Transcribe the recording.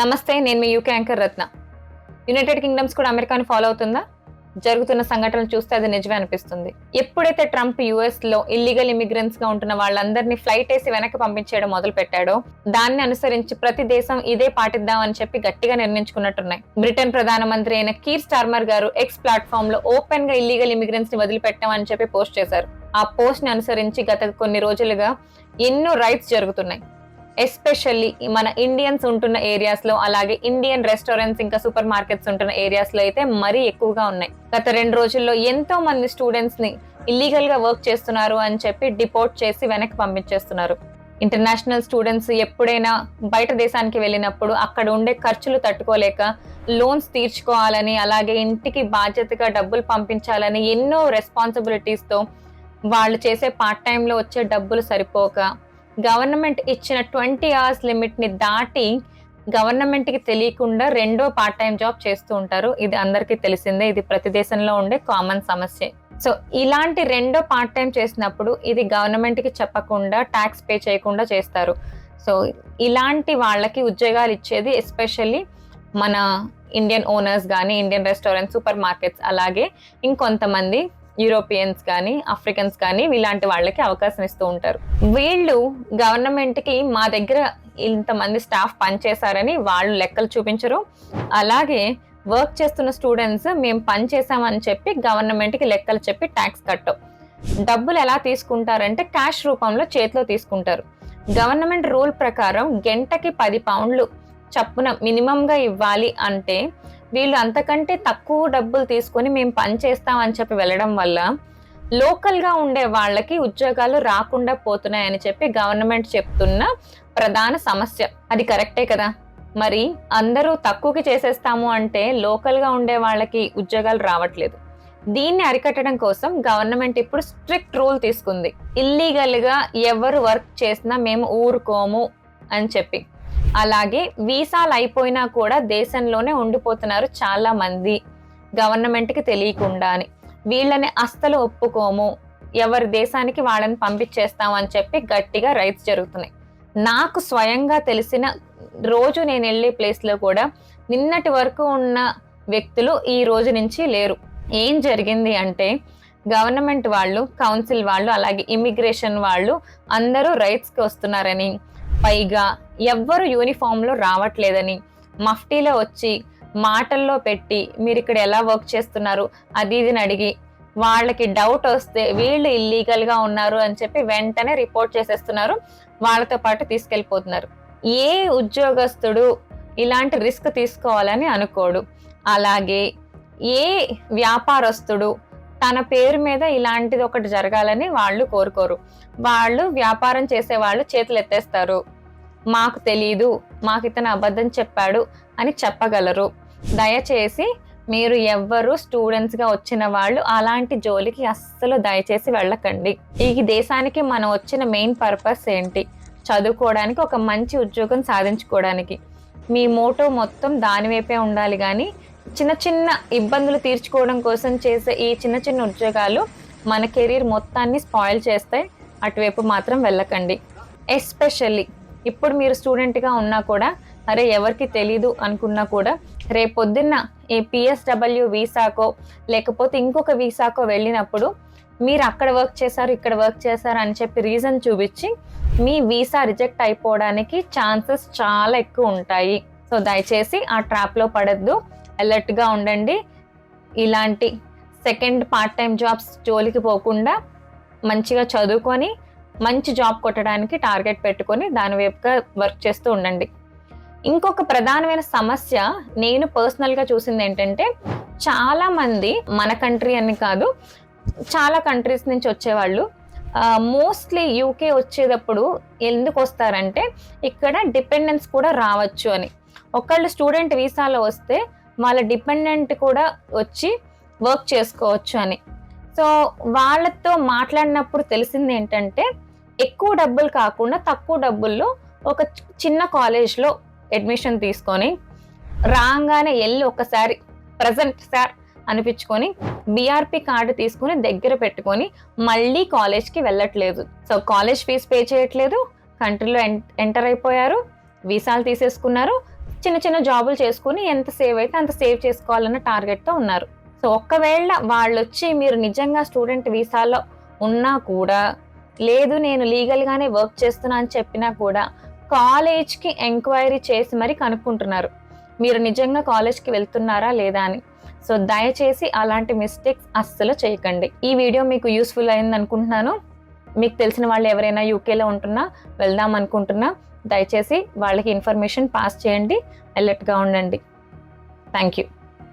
నమస్తే నేను మీ UK anchor Ratna. United Kingdoms కూడా అమెరికాని ఫాలో అవుతుందా? జరుగుతున్న సంఘటనలు చూస్తే అది నిజమే అనిపిస్తుంది. ఎప్పుడైతే ట్రంప్ యుఎస్లో ఇల్లీగల్ ఇమిగ్రెంట్స్గా ఉంటున్న వాళ్ళందరినీ ఫ్లైట్ వేసి వెనక్కి పంపించేయడం మొదలు పెట్టాడో దాన్ని అనుసరించి ప్రతి దేశం ఇదే పాటిద్దాం అని చెప్పి గట్టిగా నిర్ణయించుకున్నట్టున్నాయి. బ్రిటన్ ప్రధానమంత్రి అయిన కీర్ స్టార్మర్ గారు ఎక్స్ ప్లాట్ఫామ్లో ఓపెన్గా ఇల్లీగల్ ఇమిగ్రెంట్స్ని వదిలిపెట్టామని చెప్పి పోస్ట్ చేశారు. ఆ పోస్ట్ని అనుసరించి గత కొన్ని రోజులుగా ఎన్నో రైట్స్ జరుగుతున్నాయి. ఎస్పెషల్లీ మన ఇండియన్స్ ఉంటున్న ఏరియాస్లో అలాగే ఇండియన్ రెస్టారెంట్స్ ఇంకా సూపర్ మార్కెట్స్ ఉంటున్న ఏరియాస్లో అయితే మరీ ఎక్కువగా ఉన్నాయి. గత రెండు రోజుల్లో ఎంతో మంది స్టూడెంట్స్ని ఇల్లీగల్గా వర్క్ చేస్తున్నారు అని చెప్పి డిపోర్ట్ చేసి వెనక్కి పంపించేస్తున్నారు. ఇంటర్నేషనల్ స్టూడెంట్స్ ఎప్పుడైనా బయట దేశానికి వెళ్ళినప్పుడు అక్కడ ఉండే ఖర్చులు తట్టుకోలేక లోన్స్ తీర్చుకోవాలని అలాగే ఇంటికి బాధ్యతగా డబ్బులు పంపించాలని ఎన్నో రెస్పాన్సిబిలిటీస్తో వాళ్ళు చేసే పార్ట్ టైంలో వచ్చే డబ్బులు సరిపోక గవర్నమెంట్ ఇచ్చిన ట్వంటీ అవర్స్ లిమిట్ని దాటి గవర్నమెంట్కి తెలియకుండా రెండో పార్ట్ టైం జాబ్ చేస్తూ ఉంటారు. ఇది అందరికీ తెలిసిందే. ఇది ప్రతి దేశంలో ఉండే కామన్ సమస్య. సో ఇలాంటి రెండో పార్ట్ టైం చేసినప్పుడు ఇది గవర్నమెంట్కి చెప్పకుండా ట్యాక్స్ పే చేయకుండా చేస్తారు. సో ఇలాంటి వాళ్ళకి ఉద్యోగాలు ఇచ్చేది ఎస్పెషల్లీ మన ఇండియన్ ఓనర్స్ కానీ ఇండియన్ రెస్టారెంట్ సూపర్ మార్కెట్స్ అలాగే ఇంకొంతమంది యూరోపియన్స్ కానీ ఆఫ్రికన్స్ కానీ ఇలాంటి వాళ్ళకి అవకాశం ఇస్తూ ఉంటారు. వీళ్ళు గవర్నమెంట్కి మా దగ్గర ఇంతమంది స్టాఫ్ పనిచేశారని వాళ్ళు లెక్కలు చూపించరు. అలాగే వర్క్ చేస్తున్న స్టూడెంట్స్ మేము పని చేసామని చెప్పి గవర్నమెంట్కి లెక్కలు చెప్పి ట్యాక్స్ కట్టవు డబ్బులు ఎలా తీసుకుంటారంటే క్యాష్ రూపంలో చేతిలో తీసుకుంటారు. గవర్నమెంట్ రూల్ ప్రకారం గంటకి పది పౌండ్లు చప్పున మినిమంగా ఇవ్వాలి అంటే వీళ్ళు అంతకంటే తక్కువ డబ్బులు తీసుకొని మేము పని చేస్తామని చెప్పి వెళ్ళడం వల్ల లోకల్గా ఉండే వాళ్ళకి ఉద్యోగాలు రాకుండా పోతున్నాయని చెప్పి గవర్నమెంట్ చెప్తున్న ప్రధాన సమస్య. అది కరెక్టే కదా? మరి అందరూ తక్కువకి చేసేస్తాము అంటే లోకల్గా ఉండే వాళ్ళకి ఉద్యోగాలు రావట్లేదు. దీన్ని అరికట్టడం కోసం గవర్నమెంట్ ఇప్పుడు స్ట్రిక్ట్ రూల్ తీసుకుంది. ఇల్లీగల్గా ఎవరు వర్క్ చేసినా మేము ఊరుకోము అని చెప్పి. అలాగే వీసాలు అయిపోయినా కూడా దేశంలోనే ఉండిపోతున్నారు చాలా మంది గవర్నమెంట్కి తెలియకుండా అని వీళ్ళని అస్సలు ఒప్పుకోము. ఎవరి దేశానికి వాళ్ళని పంపించేస్తాం అని చెప్పి గట్టిగా రైట్స్ జరుగుతున్నాయి. నాకు స్వయంగా తెలిసిన రోజు నేను వెళ్ళే ప్లేస్లో కూడా నిన్నటి వరకు ఉన్న వ్యక్తులు ఈ రోజు నుంచి లేరు. ఏం జరిగింది అంటే గవర్నమెంట్ వాళ్ళు కౌన్సిల్ వాళ్ళు అలాగే ఇమిగ్రేషన్ వాళ్ళు అందరూ రైట్స్కి వస్తున్నారని. పైగా ఎవ్వరు యూనిఫామ్లో రావట్లేదని మఫ్టీలో వచ్చి మాటల్లో పెట్టి మీరు ఇక్కడ ఎలా వర్క్ చేస్తున్నారు? అది ఇదిని అడిగి వాళ్ళకి డౌట్ వస్తే వీళ్ళు ఇల్లీగల్గా ఉన్నారు అని చెప్పి వెంటనే రిపోర్ట్ చేసేస్తున్నారు. వాళ్ళతో పాటు తీసుకెళ్ళిపోతున్నారు. ఏ ఉద్యోగస్తుడు ఇలాంటి రిస్క్ తీసుకోవాలని అనుకోడు. అలాగే ఏ వ్యాపారస్తుడు తన పేరు మీద ఇలాంటిది ఒకటి జరగాలని వాళ్ళు కోరుకోరు. వాళ్ళు వ్యాపారం చేసే వాళ్ళు చేతులు ఎత్తేస్తారు మాకు తెలీదు మాకు ఇతను అబద్ధం చెప్పాడు అని చెప్పగలరు. దయచేసి మీరు ఎవ్వరు స్టూడెంట్స్గా వచ్చిన వాళ్ళు అలాంటి జోలికి అస్సలు దయచేసి వెళ్ళకండి. ఈ దేశానికి మనం వచ్చిన మెయిన్ పర్పస్ ఏంటి? చదువుకోవడానికి ఒక మంచి ఉద్యోగం సాధించుకోవడానికి. మీ మోటో మొత్తం దాని వైపే ఉండాలి కానీ చిన్న చిన్న ఇబ్బందులు తీర్చుకోవడం కోసం చేసే ఈ చిన్న చిన్న ఉద్యోగాలు మన కెరీర్ మొత్తాన్ని స్పాయిల్ చేస్తాయి. అటువైపు మాత్రం వెళ్ళకండి. ఎస్పెషల్లీ ఇప్పుడు మీరు స్టూడెంట్గా ఉన్నా కూడా అరే ఎవరికి తెలీదు అనుకున్నా కూడా రేపొద్దున్న ఈ పిఎస్డబ్ల్యూ వీసాకో లేకపోతే ఇంకొక వీసాకో వెళ్ళినప్పుడు మీరు అక్కడ వర్క్ చేశారు ఇక్కడ వర్క్ చేశారు అని చెప్పి రీజన్ చూపించి మీ వీసా రిజెక్ట్ అయిపోవడానికి ఛాన్సెస్ చాలా ఎక్కువ ఉంటాయి. సో దయచేసి ఆ ట్రాప్లో పడద్దు. అలర్ట్గా ఉండండి. ఇలాంటి సెకండ్ పార్ట్ టైం జాబ్స్ జోలికి పోకుండా మంచిగా చదువుకొని మంచి జాబ్ కొట్టడానికి టార్గెట్ పెట్టుకొని దాని వైపుగా వర్క్ చేస్తూ ఉండండి. ఇంకొక ప్రధానమైన సమస్య నేను పర్సనల్గా చూసింది ఏంటంటే చాలామంది మన కంట్రీ అని కాదు చాలా కంట్రీస్ నుంచి వచ్చేవాళ్ళు మోస్ట్లీ యూకే వచ్చేటప్పుడు ఎందుకు వస్తారంటే ఇక్కడ డిపెండెన్స్ కూడా రావచ్చు అని. ఒకళ్ళు స్టూడెంట్ వీసాలో వస్తే వాళ్ళ డిపెండెంట్ కూడా వచ్చి వర్క్ చేసుకోవచ్చు అని. సో వాళ్ళతో మాట్లాడినప్పుడు తెలిసింది ఏంటంటే ఎక్కువ డబ్బులు కాకుండా తక్కువ డబ్బుల్లో ఒక చిన్న కాలేజ్లో అడ్మిషన్ తీసుకొని రాగానే వెళ్ళి ఒకసారి ప్రజెంట్ సార్ అనిపించుకొని బీఆర్పి కార్డు తీసుకుని దగ్గర పెట్టుకొని మళ్ళీ కాలేజ్కి వెళ్ళట్లేదు. సో కాలేజ్ ఫీజు పే చేయట్లేదు కంట్రీలో ఎంటర్ అయిపోయారు వీసాలు తీసేసుకున్నారు చిన్న చిన్న జాబులు చేసుకుని ఎంత సేవ్ అయితే అంత సేవ్ చేసుకోవాలన్న టార్గెట్తో ఉన్నారు. సో ఒక్కవేళ వాళ్ళు వచ్చి మీరు నిజంగా స్టూడెంట్ వీసాలో ఉన్నా కూడా లేదు నేను లీగల్గానే వర్క్ చేస్తున్నా అని చెప్పినా కూడా కాలేజ్కి ఎంక్వైరీ చేసి మరి కనుక్కుంటున్నారు. మీరు నిజంగా కాలేజ్కి వెళ్తున్నారా లేదా అని. సో దయచేసి అలాంటి మిస్టేక్స్ అస్సలు చేయకండి. ఈ వీడియో మీకు యూస్ఫుల్ అయింది అనుకుంటున్నాను. మీకు తెలిసిన వాళ్ళు ఎవరైనా యూకేలో ఉంటున్నా వెళ్దాం అనుకుంటున్నా దయచేసి వాళ్ళకి ఇన్ఫర్మేషన్ పాస్ చేయండి అలర్ట్గా ఉండండి. Thank you.